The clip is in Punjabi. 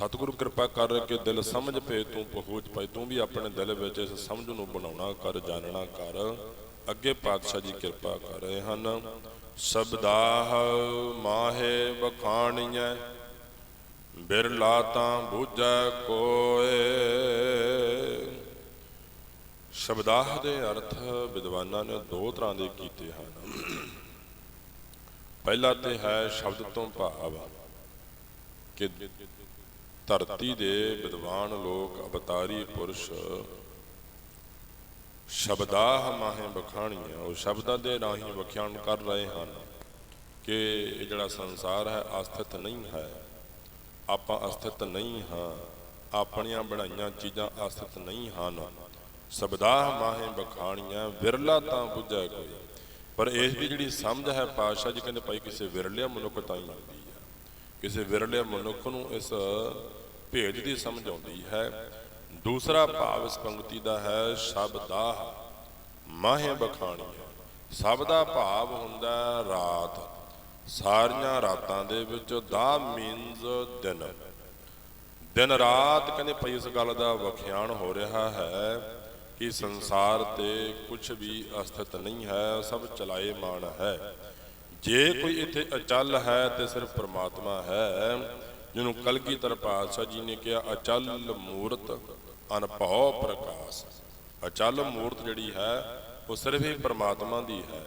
ਸਤਿਗੁਰੂ ਕਿਰਪਾ ਕਰ ਕੇ ਦਿਲ ਸਮਝ ਪਏ ਤੂੰ ਪਹੁੰਚ ਪਏ ਤੂੰ ਵੀ ਆਪਣੇ ਦਿਲ ਵਿੱਚ ਇਸ ਸਮਝ ਨੂੰ ਬਣਾਉਣਾ ਕਰ, ਜਾਣਨਾ ਕਰ। ਅੱਗੇ ਪਾਤਸ਼ਾਹ ਜੀ ਕਿਰਪਾ ਕਰ ਰਹੇ ਹਨ। ਸਬਦਾਹ ਮਾਹੇ ਬਖਾਣੀਐ ਬਿਰਲਾ ਤਾਂ ਬੂਝੈ ਕੋਏ। ਸ਼ਬਦਾਹ ਦੇ ਅਰਥ ਵਿਦਵਾਨਾਂ ਨੇ ਦੋ ਤਰ੍ਹਾਂ ਦੇ ਕੀਤੇ ਹਨ। ਪਹਿਲਾ ਤੇ ਹੈ ਸ਼ਬਦ ਤੋਂ ਭਾਵ ਕਿ ਧਰਤੀ ਦੇ ਵਿਦਵਾਨ ਲੋਕ ਅਵਤਾਰੀ ਪੁਰਸ਼ ਸ਼ਬਦਾਹ ਮਾਹੇ ਬਖਾਣੀਆਂ ਉਹ ਸ਼ਬਦਾਂ ਦੇ ਰਾਹੀਂ ਵਖਿਆਨ ਕਰ ਰਹੇ ਹਨ ਕਿ ਇਹ ਜਿਹੜਾ ਸੰਸਾਰ ਹੈ ਅਸਥਿਤ ਨਹੀਂ ਹੈ। ਆਪਾਂ ਅਸਥਿਤ ਨਹੀਂ ਹਾਂ, ਆਪਣੀਆਂ ਬਣਾਈਆਂ ਚੀਜ਼ਾਂ ਅਸਥਿਤ ਨਹੀਂ ਹਨ। ਸਬਦਾਹ ਮਾਹੇ ਬਖਾਣੀਆਂ ਵਿਰਲਾ ਤਾਂ ਬੁੱਝੈ ਕੋਈ। ਪਰ ਇਸ ਦੀ ਜਿਹੜੀ ਸਮਝ ਹੈ ਪਾਤਸ਼ਾਹ ਜੀ ਕਹਿੰਦੇ ਭਾਈ ਕਿਸੇ ਵਿਰਲੇ ਮਨੁੱਖ ਤਾਂ ਹੀ। ਆਉਂਦੀ ਕਿਸੇ ਵਿਰਲੇ ਮਨੁੱਖ ਨੂੰ ਇਸ ਭੇਜ ਦੀ ਸਮਝ ਆਉਂਦੀ ਹੈ। ਦੂਸਰਾ ਭਾਵ ਇਸ ਪੰਕਤੀ ਦਾ ਹੈ ਸ਼ਬਦਾਹ ਮਾਹੇ ਬਖਾਣੀ ਸਭ ਦਾ ਭਾਵ ਹੁੰਦਾ ਰਾਤ। ਸਾਰੀਆਂ ਰਾਤਾਂ ਦੇ ਵਿੱਚ ਦਾ ਮੀਨਸ ਦਿਨ। ਦਿਨ ਰਾਤ ਕਹਿੰਦੇ ਭਾਈ ਇਸ ਗੱਲ ਦਾ ਵਖਿਆਣ ਹੋ ਰਿਹਾ ਹੈ ਕਿ ਸੰਸਾਰ ਤੇ ਕੁਝ ਵੀ ਅਸਥਿਤ ਨਹੀਂ ਹੈ, ਸਭ ਚਲਾਏ ਮਾਨ ਹੈ। ਜੇ ਕੋਈ ਇੱਥੇ ਅਚਲ ਹੈ ਤੇ ਸਿਰਫ ਪ੍ਰਮਾਤਮਾ ਹੈ, ਜਿਹਨੂੰ ਕਲਗੀਧਰ ਪਾਤਸ਼ਾਹ ਜੀ ਨੇ ਕਿਹਾ, ਅਚਲ ਮੂਰਤ ਅਨਭਉ ਪ੍ਰਕਾਸ਼। ਅਚਲ ਮੂਰਤ ਜਿਹੜੀ ਹੈ, ਉਹ ਸਿਰਫ ਹੀ ਪ੍ਰਮਾਤਮਾ ਦੀ ਹੈ।